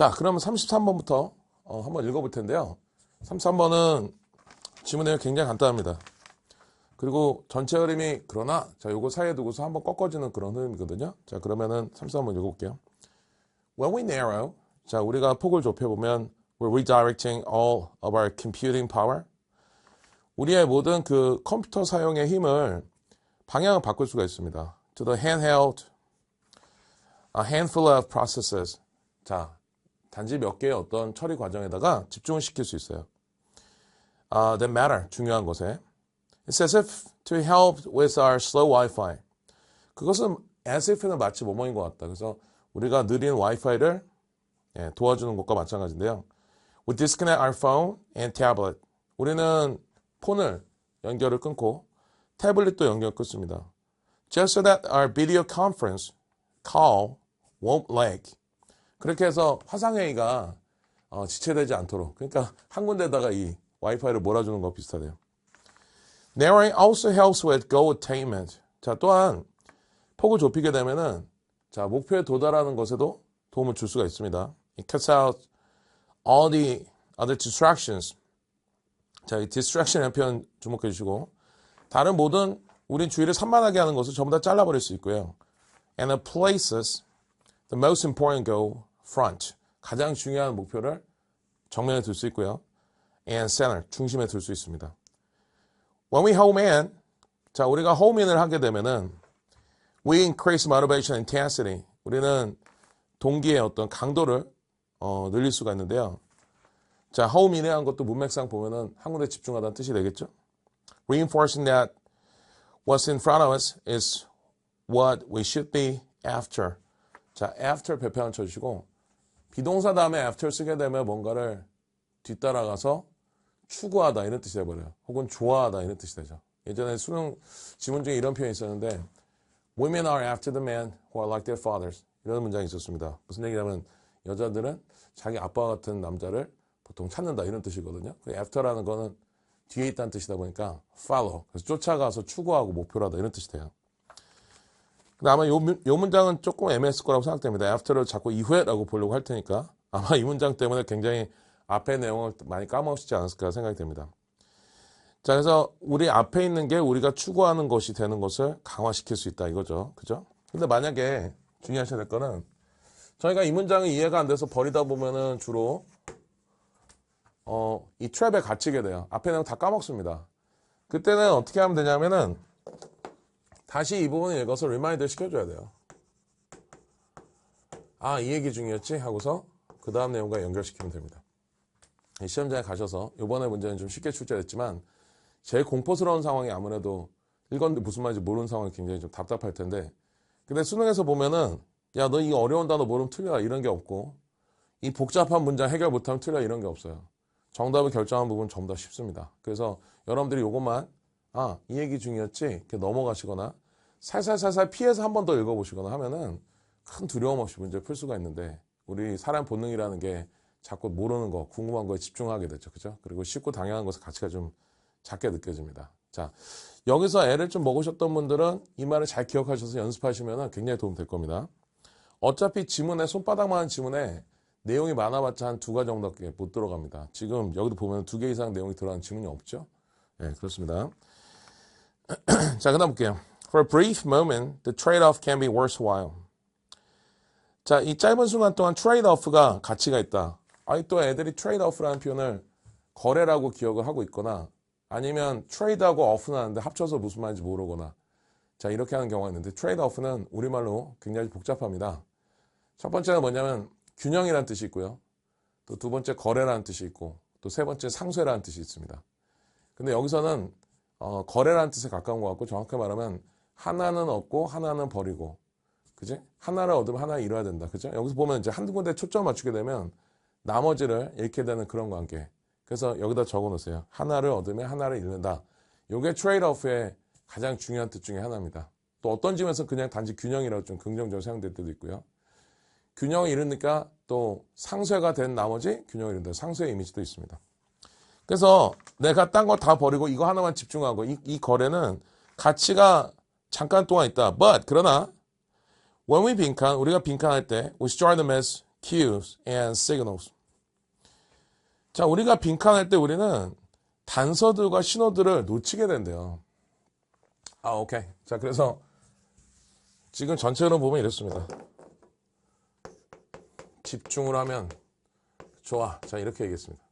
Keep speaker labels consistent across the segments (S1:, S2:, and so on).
S1: 자, 그러면 33번부터 어, 한번 읽어볼 텐데요. 33번은 지문 내용 굉장히 간단합니다. 그리고 전체 흐름이 그러나 자 요거 사이에 두고서 한번 꺾어지는 그런 흐름이거든요. 자 그러면은 33번 읽어볼게요. When we narrow, 자 우리가 폭을 좁혀보면 we're redirecting all of our computing power. 우리의 모든 그 컴퓨터 사용의 힘을 방향을 바꿀 수가 있습니다. To the handheld, a handful of processes. 자 단지 몇 개의 어떤 처리 과정에다가 집중을 시킬 수 있어요. Uh, that matter, 중요한 것에. It's as if to help with our slow Wi-Fi. 그것은 as if는 마치 뭐뭐인 것 같다. 그래서 우리가 느린 와이파이를 예, 도와주는 것과 마찬가지인데요. We disconnect our phone and tablet. 우리는 폰을 연결을 끊고 태블릿도 연결 끊습니다. Just so that our video conference call won't lag. 그렇게 해서 화상회의가 어, 지체되지 않도록. 그러니까 한 군데다가 이 와이파이를 몰아주는 거 비슷하대요. Narrowing also helps with goal attainment. 자, 또한 폭을 좁히게 되면은 자, 목표에 도달하는 것에도 도움을 줄 수가 있습니다. It cuts out all the other distractions. 자, 이 distraction이라는 표현 주목해 주시고 다른 모든 우린 주의를 산만하게 하는 것을 전부 다 잘라버릴 수 있고요. And it places the most important goal front. 가장 중요한 목표를 정면에 둘 수 있고요. And center. 중심에 둘 수 있습니다. When we home in, 자, 우리가 home in을 하게 되면은 we increase motivation intensity. 우리는 동기의 어떤 강도를 어, 늘릴 수가 있는데요. 자, home in에 한 것도 문맥상 보면은 한 군데 집중하다는 뜻이 되겠죠. Reinforcing that what's in front of us is what we should be after. 자, after 배편을 쳐주시고 비동사 다음에 after 쓰게 되면 뭔가를 뒤따라가서 추구하다 이런 뜻이 돼버려요. 혹은 좋아하다 이런 뜻이 되죠. 예전에 수능 지문 중에 이런 표현이 있었는데 Women are after the men who are like their fathers. 이런 문장이 있었습니다. 무슨 얘기냐면 여자들은 자기 아빠 같은 남자를 보통 찾는다 이런 뜻이거든요. after라는 거는 뒤에 있다는 뜻이다 보니까 follow. 그래서 쫓아가서 추구하고 목표로 하다 이런 뜻이 돼요. 근데 아마 요, 요 문장은 조금 애매했을 거라고 생각됩니다. after를 자꾸 이후에라고 보려고 할 테니까 아마 이 문장 때문에 굉장히 앞의 내용을 많이 까먹으시지 않았을까 생각이 됩니다. 자, 그래서 우리 앞에 있는 게 우리가 추구하는 것이 되는 것을 강화시킬 수 있다 이거죠. 그죠? 근데 만약에 중요하셔야 될 거는 저희가 이 문장이 이해가 안 돼서 버리다 보면은 주로 어, 이 트랩에 갇히게 돼요. 앞에 내용 다 까먹습니다. 그때는 어떻게 하면 되냐면은 다시 이 부분을 읽어서 리마인드 시켜줘야 돼요. 아, 이 얘기 중이었지? 하고서 그 다음 내용과 연결시키면 됩니다. 시험장에 가셔서 이번에 문제는 좀 쉽게 출제됐지만 제일 공포스러운 상황이 아무래도 읽었는데 무슨 말인지 모르는 상황이 굉장히 좀 답답할 텐데 근데 수능에서 보면은 야 너 이거 어려운 단어 모르면 틀려 이런 게 없고 이 복잡한 문장 해결 못하면 틀려 이런 게 없어요. 정답을 결정한 부분 은 전부 다 쉽습니다. 그래서 여러분들이 이것만 아 이 얘기 중이었지 이렇게 넘어가시거나 살살살살 피해서 한 번 더 읽어보시거나 하면은 큰 두려움 없이 문제 풀 수가 있는데 우리 사람 본능이라는 게 자꾸 모르는 거, 궁금한 거에 집중하게 되죠. 그죠? 그리고 쉽고 당연한 것의 가치가 좀 작게 느껴집니다. 자, 여기서 애를 좀 먹으셨던 분들은 이 말을 잘 기억하셔서 연습하시면 굉장히 도움 될 겁니다. 어차피 지문에, 손바닥만한 지문에 내용이 많아봤자 한 두 가지 정도밖에 못 들어갑니다. 지금 여기도 보면 두 개 이상 내용이 들어가는 지문이 없죠? 네, 그렇습니다. 자, 그 다음 볼게요. For a brief moment, the trade-off can be worthwhile. 자, 이 짧은 순간 동안 트레이드-오프가 가치가 있다. 아니 또 애들이 트레이드-오프라는 표현을 거래라고 기억을 하고 있거나 아니면 트레이드하고 오프는 하는데 합쳐서 무슨 말인지 모르거나 자 이렇게 하는 경우가 있는데 트레이드-오프는 우리말로 굉장히 복잡합니다. 첫 번째는 뭐냐면 균형이라는 뜻이 있고요. 또 두 번째 거래라는 뜻이 있고 또 세 번째 상쇄라는 뜻이 있습니다. 근데 여기서는 어, 거래라는 뜻에 가까운 것 같고 정확히 말하면 하나는 얻고 하나는 버리고 그지? 하나를 얻으면 하나 잃어야 된다. 그죠? 여기서 보면 이제 한두 군데 초점 맞추게 되면 나머지를 잃게 되는 그런 관계. 그래서 여기다 적어 놓으세요. 하나를 얻으면 하나를 잃는다. 이게 트레이드 오프의 가장 중요한 뜻 중에 하나입니다. 또 어떤 점에서 그냥 단지 균형이라고 좀 긍정적으로 사용될 때도 있고요. 균형을 잃으니까 또 상쇄가 된 나머지 균형을 잃는다. 상쇄의 이미지도 있습니다. 그래서 내가 딴 거 다 버리고 이거 하나만 집중하고 이, 이 거래는 가치가 잠깐 동안 있다. But 그러나 when we 빈칸 우리가 빈칸할 때 we start them as cues and signals. 자, 우리가 빈칸할 때 우리는 단서들과 신호들을 놓치게 된대요. 아, 오케이. 자, 그래서 지금 전체로 보면 이렇습니다. 집중을 하면 좋아. 자, 이렇게 얘기했습니다.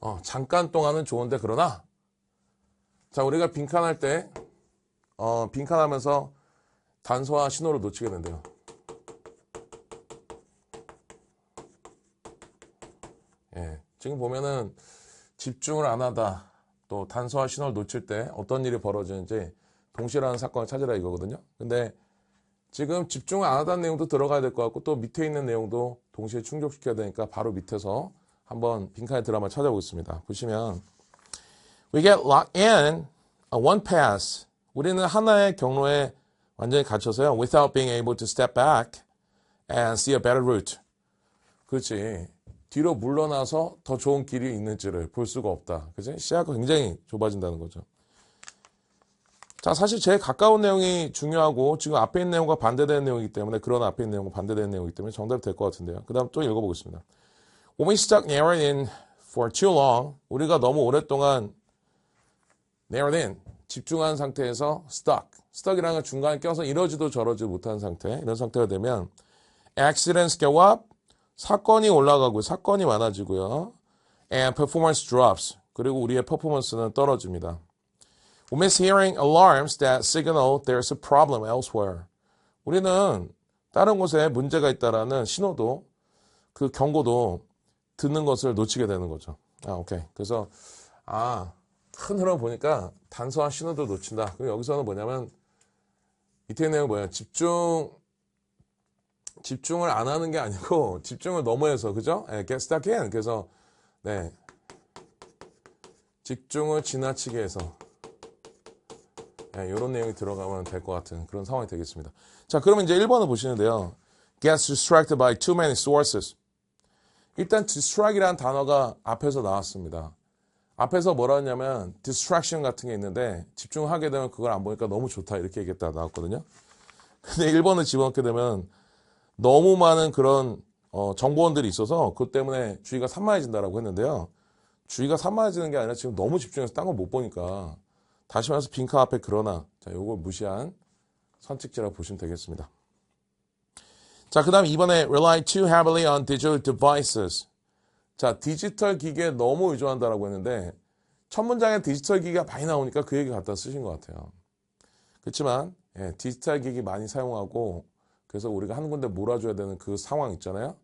S1: 어, 잠깐 동안은 좋은데 그러나 자, 우리가 빈칸할 때 어, 빈칸하면서 단서와 신호를 놓치게 된대요. 예, 지금 보면은 집중을 안 하다 또 단서와 신호를 놓칠 때 어떤 일이 벌어지는지 동시라는 사건을 찾으라 이거거든요. 근데 지금 집중을 안 하다는 내용도 들어가야 될 것 같고 또 밑에 있는 내용도 동시에 충족시켜야 되니까 바로 밑에서 한번 빈칸의 드라마 찾아보겠습니다. 보시면 We get locked in on one pass. 우리는 하나의 경로에 완전히 갇혀서요. Without being able to step back and see a better route. 그렇지. 뒤로 물러나서 더 좋은 길이 있는지를 볼 수가 없다. 그지? 시야가 굉장히 좁아진다는 거죠. 자, 사실 제일 가까운 내용이 중요하고 지금 앞에 있는 내용과 반대되는 내용이기 때문에 그런 앞에 있는 내용과 반대되는 내용이기 때문에 정답이 될 것 같은데요. 그 다음 또 읽어보겠습니다. When we stuck narrowed in for too long, 우리가 너무 오랫동안 narrowed in, 집중한 상태에서 stuck, stuck이라는 건 중간에 껴서 이러지도 저러지도 못하는 상태, 이런 상태가 되면 accidents go up, 사건이 올라가고요. 사건이 많아지고요. And performance drops. 그리고 우리의 퍼포먼스는 떨어집니다. We miss hearing alarms that signal there's a problem elsewhere. 우리는 다른 곳에 문제가 있다라는 신호도 그 경고도 듣는 것을 놓치게 되는 거죠. 아, 오케이. 그래서 아, 큰 흐름 보니까 단서와 신호도 놓친다. 그리고 여기서는 뭐냐면 밑에 내용 뭐야? 집중 집중을 안 하는 게 아니고 집중을 너무해서 그죠? 예, get stuck in. 그래서 네. 집중을 지나치게 해서 네, 이런 내용이 들어가면 될 것 같은 그런 상황이 되겠습니다. 자, 그러면 이제 1번을 보시는데요. gets distracted by too many sources. 일단 distract이라는 단어가 앞에서 나왔습니다. 앞에서 뭐라 했냐면 distraction 같은 게 있는데 집중하게 되면 그걸 안 보니까 너무 좋다 이렇게 얘기했다 나왔거든요. 근데 1번을 집어넣게 되면 너무 많은 그런 어, 정보원들이 있어서 그것 때문에 주의가 산만해진다라고 했는데요. 주의가 산만해지는 게 아니라 지금 너무 집중해서 딴걸못 보니까 다시 말해서 빈칸 앞에 그러나 자 요걸 무시한 선택지라고 보시면 되겠습니다. 자, 그 다음 이번에 rely too heavily on digital devices. 자, 디지털 기기에 너무 의존한다라고 했는데 첫 문장에 디지털 기기가 많이 나오니까 그 얘기 갖다 쓰신 것 같아요. 그렇지만 예, 디지털 기기 많이 사용하고 그래서 우리가 한 군데 몰아줘야 되는 그 상황 있잖아요.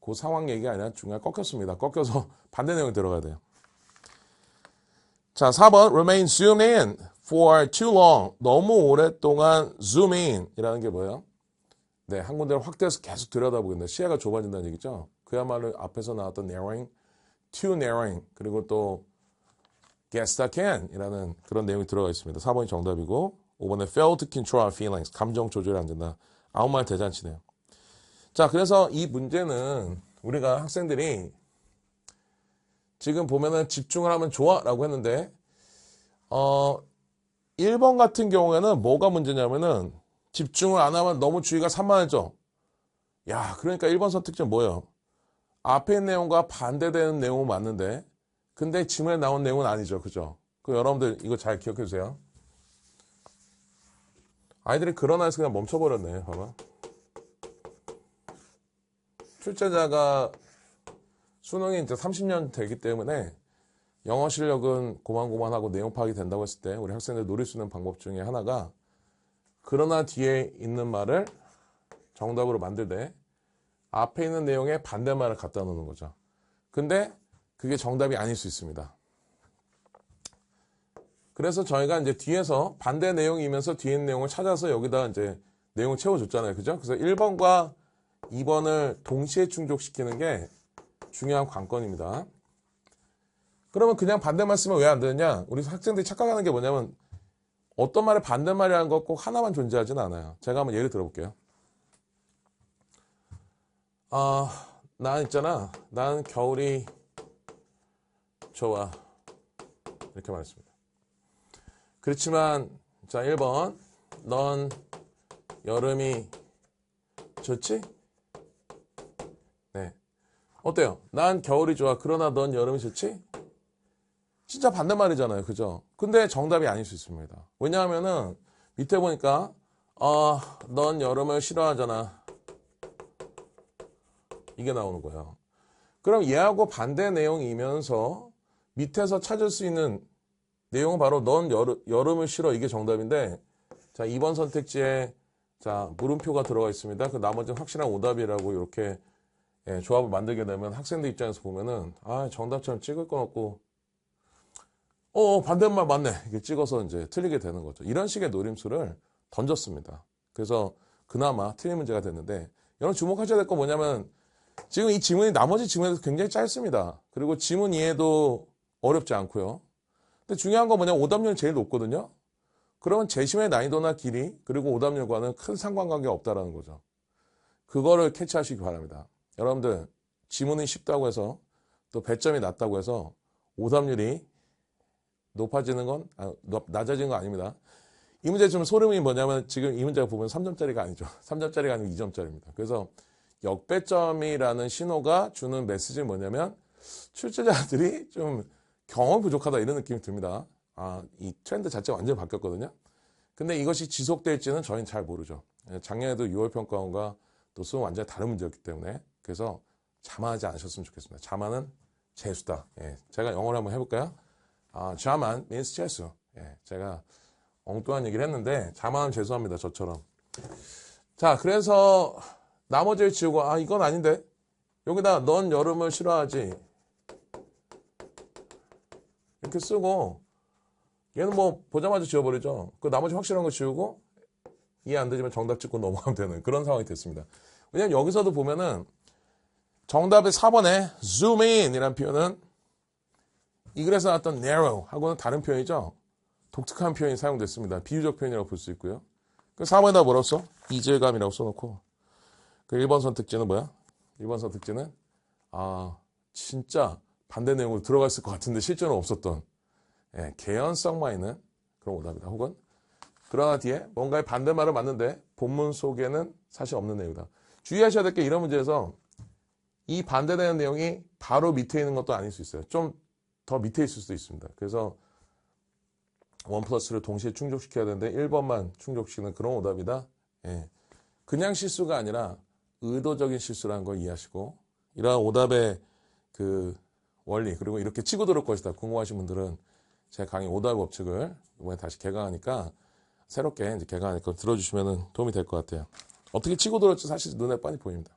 S1: 그 상황 얘기가 아니라 중간에 꺾였습니다. 꺾여서 반대 내용이 들어가야 돼요. 자, 4번 remain zoomed in for too long. 너무 오랫동안 zoom in 이라는 게 뭐예요? 네, 한 군데를 확대해서 계속 들여다보겠는데 시야가 좁아진다는 얘기죠. 그야말로 앞에서 나왔던 narrowing, too narrowing, 그리고 또 get stuck in 이라는 그런 내용이 들어가 있습니다. 4번이 정답이고 5번에 fail to control our feelings. 감정 조절이 안 된다. 아무 말 대잔치네요. 자, 그래서 이 문제는 우리가 학생들이 지금 보면은 집중을 하면 좋아 라고 했는데, 어, 1번 같은 경우에는 뭐가 문제냐면은 집중을 안 하면 너무 주의가 산만해져. 야, 그러니까 1번 선택지 뭐예요? 앞에 내용과 반대되는 내용은 맞는데, 근데 지문에 나온 내용은 아니죠. 그죠? 그 여러분들 이거 잘 기억해 주세요. 아이들이 그런 아이에서 그냥 멈춰버렸네. 봐봐. 출제자가 수능이 이제 30년 되기 때문에 영어 실력은 고만고만하고 내용 파악이 된다고 했을 때 우리 학생들 노릴 수 있는 방법 중에 하나가 그러나 뒤에 있는 말을 정답으로 만들 때 앞에 있는 내용에 반대말을 갖다 놓는 거죠. 근데 그게 정답이 아닐 수 있습니다. 그래서 저희가 이제 뒤에서 반대 내용이면서 뒤에 내용을 찾아서 여기다 이제 내용을 채워줬잖아요. 그죠? 그래서 1번과 2번을 동시에 충족시키는 게 중요한 관건입니다. 그러면 그냥 반대말 쓰면 왜 안 되느냐? 우리 학생들이 착각하는 게 뭐냐면 어떤 말의 반대말이라는 것 꼭 하나만 존재하지는 않아요. 제가 한번 예를 들어볼게요. 아, 난 있잖아. 난 겨울이 좋아. 이렇게 말했습니다. 그렇지만, 자, 1번. 넌 여름이 좋지? 네. 어때요? 난 겨울이 좋아. 그러나 넌 여름이 좋지? 진짜 반대말이잖아요. 그죠? 근데 정답이 아닐 수 있습니다. 왜냐하면은 밑에 보니까 어, 넌 여름을 싫어하잖아. 이게 나오는 거예요. 그럼 얘하고 반대 내용이면서 밑에서 찾을 수 있는 내용은 바로 넌 여름, 여름을 싫어. 이게 정답인데 자, 2번 선택지에 자, 물음표가 들어가 있습니다. 그 나머지는 확실한 오답이라고 이렇게 예, 조합을 만들게 되면 학생들 입장에서 보면은 아, 정답처럼 찍을 건 없고 어, 어, 반대말 맞네. 이게 찍어서 이제 틀리게 되는 거죠. 이런 식의 노림수를 던졌습니다. 그래서 그나마 틀린 문제가 됐는데 여러분 주목하셔야 될 건 뭐냐면 지금 이 지문이 나머지 지문에서 굉장히 짧습니다. 그리고 지문 이해도 어렵지 않고요. 근데 중요한 건 뭐냐면 오답률이 제일 높거든요. 그러면 재심의 난이도나 길이 그리고 오답률과는 큰 상관관계가 없다라는 거죠. 그거를 캐치하시기 바랍니다. 여러분들 지문이 쉽다고 해서 또 배점이 낮다고 해서 오답률이 높아지는 건 아, 높- 낮아지는 건 아닙니다. 이 문제 좀 소름이 뭐냐면 지금 이 문제가 보면 3점짜리가 아니죠. 3점짜리가 아니고 2점짜리입니다. 그래서 역배점이라는 신호가 주는 메시지는 뭐냐면 출제자들이 좀 경험 부족하다 이런 느낌이 듭니다. 아, 이 트렌드 자체가 완전히 바뀌었거든요. 근데 이것이 지속될지는 저희는 잘 모르죠. 예, 작년에도 6월 평가원과 또 수능 완전히 다른 문제였기 때문에 그래서 자만하지 않으셨으면 좋겠습니다. 자만은 재수다. 예, 제가 영어로 한번 해볼까요? 아, 자만 means 재수. 예, 제가 엉뚱한 얘기를 했는데 자만은 재수합니다. 저처럼. 자, 그래서 나머지를 지우고 아 이건 아닌데 여기다 넌 여름을 싫어하지 이렇게 쓰고 얘는 뭐 보자마자 지워버리죠. 그 나머지 확실한 거 지우고 이해 안 되지만 정답 찍고 넘어가면 되는 그런 상황이 됐습니다. 왜냐면 여기서도 보면은 정답의 4번에 zoom in 이라는 표현은 이 글에서 나왔던 narrow 하고는 다른 표현이죠. 독특한 표현이 사용됐습니다. 비유적 표현이라고 볼 수 있고요. 그 4번에다 뭐라고 써? 이질감이라고 써놓고 그 1번 선택지는 뭐야? 1번 선택지는 아 진짜 반대 내용으로 들어갔을 것 같은데 실제는 없었던 예, 개연성만 있는 그런 오답이다. 혹은 그러나 뒤에 뭔가의 반대말을 맞는데 본문 속에는 사실 없는 내용이다. 주의하셔야 될 게 이런 문제에서 이 반대되는 내용이 바로 밑에 있는 것도 아닐 수 있어요. 좀 더 밑에 있을 수도 있습니다. 그래서 원 플러스를 동시에 충족시켜야 되는데 1번만 충족시키는 그런 오답이다. 예. 그냥 실수가 아니라 의도적인 실수라는 걸 이해하시고 이러한 오답의 그 원리 그리고 이렇게 치고 들을 것이다 궁금하신 분들은 제 강의 오답 법칙을 이번에 다시 개강하니까 새롭게 이제 개강하니까 들어주시면 도움이 될 것 같아요. 어떻게 치고 들었지 사실 눈에 뻔히 보입니다.